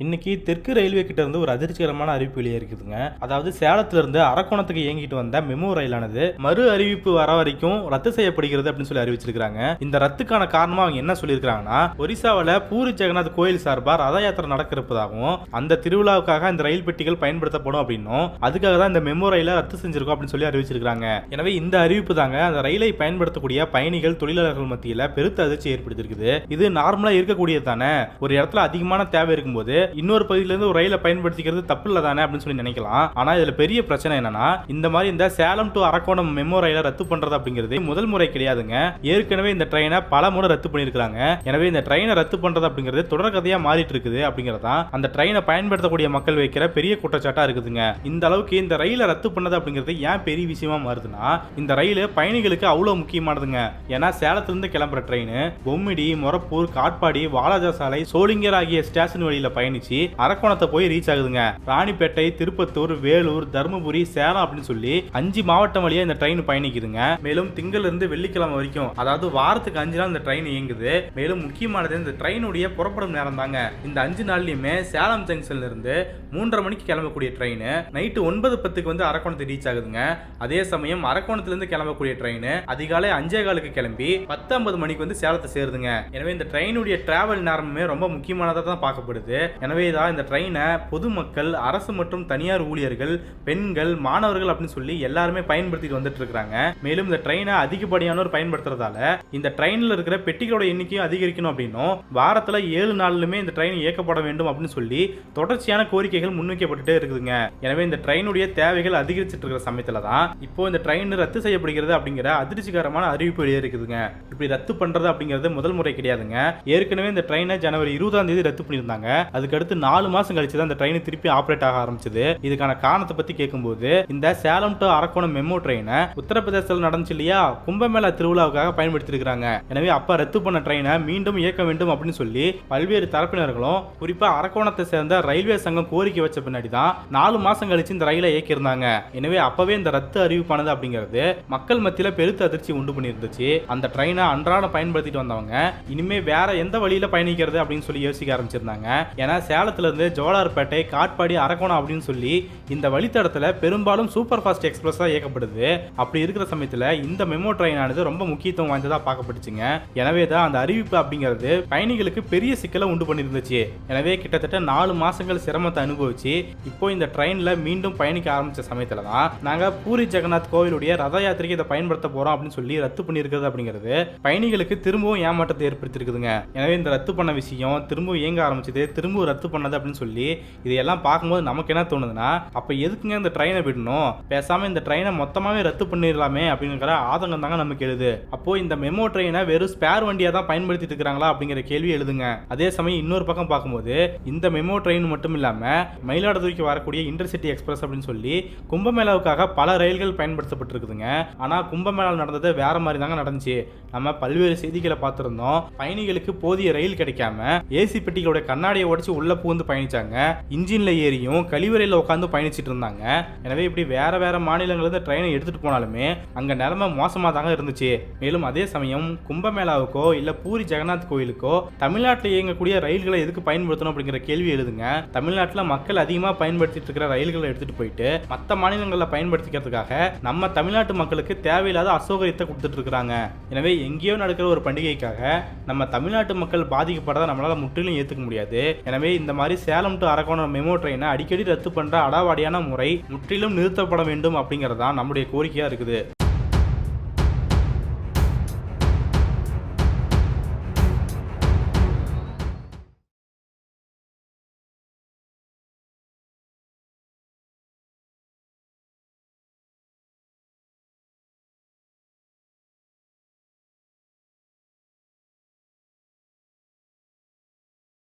இன்னைக்கு தெற்கு ரயில்வே கிட்ட இருந்து ஒரு அதிர்ச்சிகரமான அறிவிப்பு வெளியே இருக்குதுங்க அதாவது சேலத்துல இருந்து அரக்கோணத்துக்கு இயங்கிட்டு வந்த மெமோ ரயிலானது மறு அறிவிப்பு வர வரைக்கும் ரத்து செய்யப்படுகிறது அப்படின்னு சொல்லி அறிவிச்சிருக்காங்க இந்த ரத்துக்கான காரணமா அவங்க என்ன சொல்லியிருக்காங்கன்னா ஒரிசாவில் பூரி ஜெகநாத் கோயில் சார்பா ரத யாத்திரை நடக்கிறப்பதாகவும் அந்த திருவிழாவுக்காக இந்த ரயில் பெட்டிகள் பயன்படுத்தப்படும் அப்படின்னும் அதுக்காக தான் இந்த மெமோ ரயிலை ரத்து செஞ்சிருக்கோம் அப்படின்னு சொல்லி அறிவிச்சிருக்காங்க எனவே இந்த அறிவிப்பு தாங்க அந்த ரயிலை பயன்படுத்தக்கூடிய பயணிகள் தொழிலாளர்கள் மத்தியில் பெருத்த அதிர்ச்சி ஏற்படுத்தியிருக்குது. இது நார்மலா இருக்கக்கூடியது தானே. ஒரு இடத்துல அதிகமான தேவை இருக்கும்போது இன்னொரு பகுதியில இருந்து ஒரு ரயிலை பயன்படுத்திக்கிறது தப்பு இல்லை தானே அப்படின்னு சொல்லி நினைக்கலாம். ஆனா இதுல பெரிய பிரச்சனை என்னன்னா இந்த மாதிரி இந்த சேலம் டு அரக்கோணம் மெமோ ரயிலை ரத்து பண்றது அப்படிங்கிறது முதல் முறை கிடையாதுங்க. ஏற்கனவே இந்த ட்ரெயினை பல முறை ரத்து பண்ணியிருக்காங்க எனவே இந்த ட்ரெயினை ரத்து பண்றது அப்படிங்கிறது தொடர்கதையா மாறிட்டு இருக்குது அப்படிங்கறதான் அந்த ட்ரெயினை பயன்படுத்தக்கூடிய மக்கள் வைக்கிற பெரிய குற்றச்சாட்டா இருக்குதுங்க. இந்த அளவுக்கு இந்த ரயிலை ரத்து பண்ணது அப்படிங்கிறது ஏன் பெரிய விஷயமா மாறுதுன்னா இந்த ரயில் பயணிகளுக்கு அவ்வளவு முக்கியமானதுங்க. ஏன்னா சேலத்துல இருந்து கிளம்புற ட்ரெயின் பொம்மிடி மொரப்பூர் காட்பாடி வாலாஜா சாலை சோளிங்கர் ஆகிய ஸ்டேஷன் வழியில பயணிச்சு அரக்கோணத்தை போய் ரீச் ஆகுதுங்க. ராணிப்பேட்டை திருப்பத்தூர் வேலூர் தருமபுரி சேலம் அப்படின்னு சொல்லி அஞ்சு மாவட்டம் வழியா இந்த ட்ரெயின் பயணிக்குதுங்க. மேலும் திங்கள் இருந்து வெள்ளிக்கிழமை வரைக்கும் அதாவது வாரத்துக்கு அஞ்சு நாள் இந்த ட்ரெயின் இயங்குது. மேலும் முக்கியமானது இந்த ட்ரெயினுடைய புறப்படும் நேரம் தாங்க இந்த அஞ்சு நாள்லயுமே சேலம் ஜங்ஷன்ல இருந்து மூன்றரை மணிக்கு கிளம்பக்கூடிய ட்ரெயின் நைட்டு ஒன்பது பத்துக்கு வந்து அரக்கோணத்தை ரீச் ஆகுதுங்க. அதே சமயம் அரக்கோணத்துல இருந்து கிளம்பக்கூடிய ட்ரெயின் அதிகாலை அஞ்சே காலுக்கு கிளம்பி பத்து ஐம்பது மணிக்கு வந்து சேலத்தை சேருதுங்க. எனவே இந்த ட்ரெயினுடைய டிராவல் நேரமுமே ரொம்ப முக்கியமானதாக தான் பார்க்கப்படுது. எனவே தான் இந்த ட்ரெயினை பொதுமக்கள் அரசு மற்றும் தனியார் ஊழியர்கள் பெண்கள் மாணவர்கள் அப்படின்னு சொல்லி எல்லாருமே பயன்படுத்திட்டு வந்துட்டு இருக்காங்க. மேலும் இந்த ட்ரெயினை அதிகப்படியானோர் பயன்படுத்துறதால இந்த ட்ரெயினில் இருக்கிற பெட்டிகளோட எண்ணிக்கையும் அதிகரிக்கணும் அப்படின்னும் வாரத்தில் ஏழு நாளிலுமே இந்த ட்ரெயின் இயக்கப்பட வேண்டும் அப்படின்னு சொல்லி தொடர்ச்சியான கோரிக்கைகள் முன்வைக்கப்பட்டுட்டே இருக்குதுங்க. எனவே இந்த ட்ரெயினுடைய தேவைகள் அதிகரிச்சிட்டு இருக்கிற சமயத்தில் தான் இப்போ இந்த ட்ரெயின் ரத்து செய்யப்படுகிறது அப்படிங்கிற அதிர்ச்சிகரமான அறிவிப்பு வெளியே இருக்குதுங்க இப்படி ரத்து பண்ணுறது அப்படிங்கிறது முதல் முறை கிடையாதுங்க. ஏற்கனவே இந்த ட்ரெயினை ஜனவரி இருபதாம் தேதி ரத்து பண்ணியிருந்தாங்க. அதுக்கு அதுக்கடுத்து நாலு மாசம் கழிச்சு தான் இந்த ட்ரெயின் திருப்பி ஆப்ரேட் ஆக ஆரம்பிச்சது. இதுக்கான காரணத்தை பத்தி கேட்கும்போது இந்த சேலம் டு அரக்கோணம் மெமோ ட்ரெயினை உத்தரப்பிரதேசத்தில் நடந்துச்சு இல்லையா? கும்பமேளா திருவிழாவுக்காக பயன்படுத்தியிருக்காங்க எனவே அப்ப ரத்து பண்ண ட்ரெயினை மீண்டும் இயக்க வேண்டும் அப்படின்னு சொல்லி பல்வேறு தரப்பினர்களும் குறிப்பா அரக்கோணத்தை சேர்ந்த ரயில்வே சங்கம் கோரிக்கை வச்ச பின்னாடி தான் நாலு மாசம் கழிச்சு இந்த ரயிலை இயக்கியிருந்தாங்க. எனவே அப்பவே இந்த ரத்து அறிவிப்பானது அப்படிங்கிறது மக்கள் மத்தியில பெருத்த அதிர்ச்சி உண்டு பண்ணியிருந்துச்சு. அந்த ட்ரெயினை அன்றாடம் பயன்படுத்திட்டு வந்தவங்க இனிமே வேற எந்த வழியில பயணிக்கிறது அப்படின்னு சொல்லி யோசிக்க ஆரம்பிச்சிருந்தாங்க. ஏன்னா சேலத்துலேருந்து ஜோலார்பேட்டை காட்பாடி அரக்கோணம் அப்படின்னு சொல்லி இந்த வழித்தடத்தில் பெரும்பாலும் சூப்பர் ஃபாஸ்ட் எக்ஸ்பிரஸ் தான் இயக்கப்படுது. அப்படி இருக்கிற சமயத்தில் இந்த மெமோ ட்ரெயினானது ரொம்ப முக்கியத்துவம் வாய்ந்ததாக பார்க்கப்பட்டுச்சுங்க. எனவே தான் அந்த அறிவிப்பு அப்படிங்கிறது பயணிகளுக்கு பெரிய சிக்கலை உண்டு பண்ணியிருந்துச்சு எனவே கிட்டத்தட்ட நாலு மாதங்கள் சிரமத்தை அனுபவிச்சு இப்போ இந்த ட்ரெயினில் மீண்டும் பயணிக்க ஆரம்பித்த சமயத்தில் தான் நாங்கள் பூரி ஜெகநாத் கோவிலுடைய ரத யாத்திரைக்கு இதை பயன்படுத்த போகிறோம் அப்படின்னு சொல்லி ரத்து பண்ணியிருக்கிறது அப்படிங்கிறது பயணிகளுக்கு திரும்பவும் ஏமாற்றத்தை ஏற்படுத்தியிருக்குதுங்க. எனவே இந்த ரத்து பண்ண விஷயம் திரும்பவும் இயங்க ஆரம்பிச்சது. திரும்பவும் ரத்து பண்ணது அப்படின்னு சொல்லி இதையெல்லாம் பார்க்கும்போது நமக்கு என்ன தோணுதுன்னா அப்ப எதுக்குங்க இந்த ட்ரெயினை விடணும்? பேசாம இந்த ட்ரெயினை மொத்தமாவே ரத்து பண்ணிடலாமே அப்படிங்கிற ஆதங்கம் தாங்க நமக்கு எழுது. அப்போ இந்த மெமோ ட்ரெயினை வெறும் ஸ்பேர் வண்டியா தான் பயன்படுத்திட்டு இருக்காங்களா அப்படிங்கிற கேள்வி எழுதுங்க. அதே சமயம் இன்னொரு பக்கம் பார்க்கும்போது இந்த மெமோ ட்ரெயின் மட்டும் இல்லாம மயிலாடுதுறைக்கு வரக்கூடிய இன்டர்சிட்டி எக்ஸ்பிரஸ் அப்படின்னு சொல்லி கும்பமேளாவுக்காக பல ரயில்கள் பயன்படுத்தப்பட்டிருக்குதுங்க. ஆனா கும்பமேளா நடந்தது வேற மாதிரி தாங்க நடந்துச்சு. நம்ம பல்வேறு செய்திகளை பார்த்திருந்தோம். பயணிகளுக்கு போதிய ரயில் கிடைக்காம ஏசி பெட்டிகளோட கண்ணாடியை உடச்சு உள்ள புகுந்து பயணிச்சாங்க. இன்ஜின்ல ஏறியும் கழிவறையில் உட்காந்து பயணிச்சிட்டு இருந்தாங்க. எனவே இப்படி வேற வேற மாநிலங்கள்ல ட்ரெயினை எடுத்துட்டு போனாலுமே அங்க நிலைமை மோசமா தாங்க இருந்துச்சு. மேலும் அதே சமயம் கும்பமேளாவுக்கோ இல்ல பூரி ஜெகநாத் கோயிலுக்கோ தமிழ்நாட்டில் இயங்கக்கூடிய ரயில்களை எதுக்கு பயன்படுத்தணும் அப்படிங்கிற கேள்வி எழுதுங்க. தமிழ்நாட்டில் மக்கள் அதிகமாக பயன்படுத்திட்டு இருக்கிற ரயில்களை எடுத்துட்டு போயிட்டு மற்ற மாநிலங்களில் பயன்படுத்திக்கிறதுக்காக நம்ம தமிழ்நாட்டு மக்களுக்கு தேவையில்லாத அசௌகரியத்தை கொடுத்துட்டு இருக்கிறாங்க. எனவே எங்கேயோ நடக்கிற ஒரு பண்டிகைக்காக நம்ம தமிழ்நாட்டு மக்கள் பாதிக்கப்படுறத நம்மளால முற்றிலும் ஏற்றுக்க முடியாது. எனவே இந்த மாதிரி சேலம் டு அரக்கோணம் மெமோ ட்ரெயினை அடிக்கடி ரத்து பண்ற அடாவாடியான முறை முற்றிலும் நிறுத்தப்பட வேண்டும் அப்படிங்கிறது தான் நம்முடைய கோரிக்கையா இருக்குது.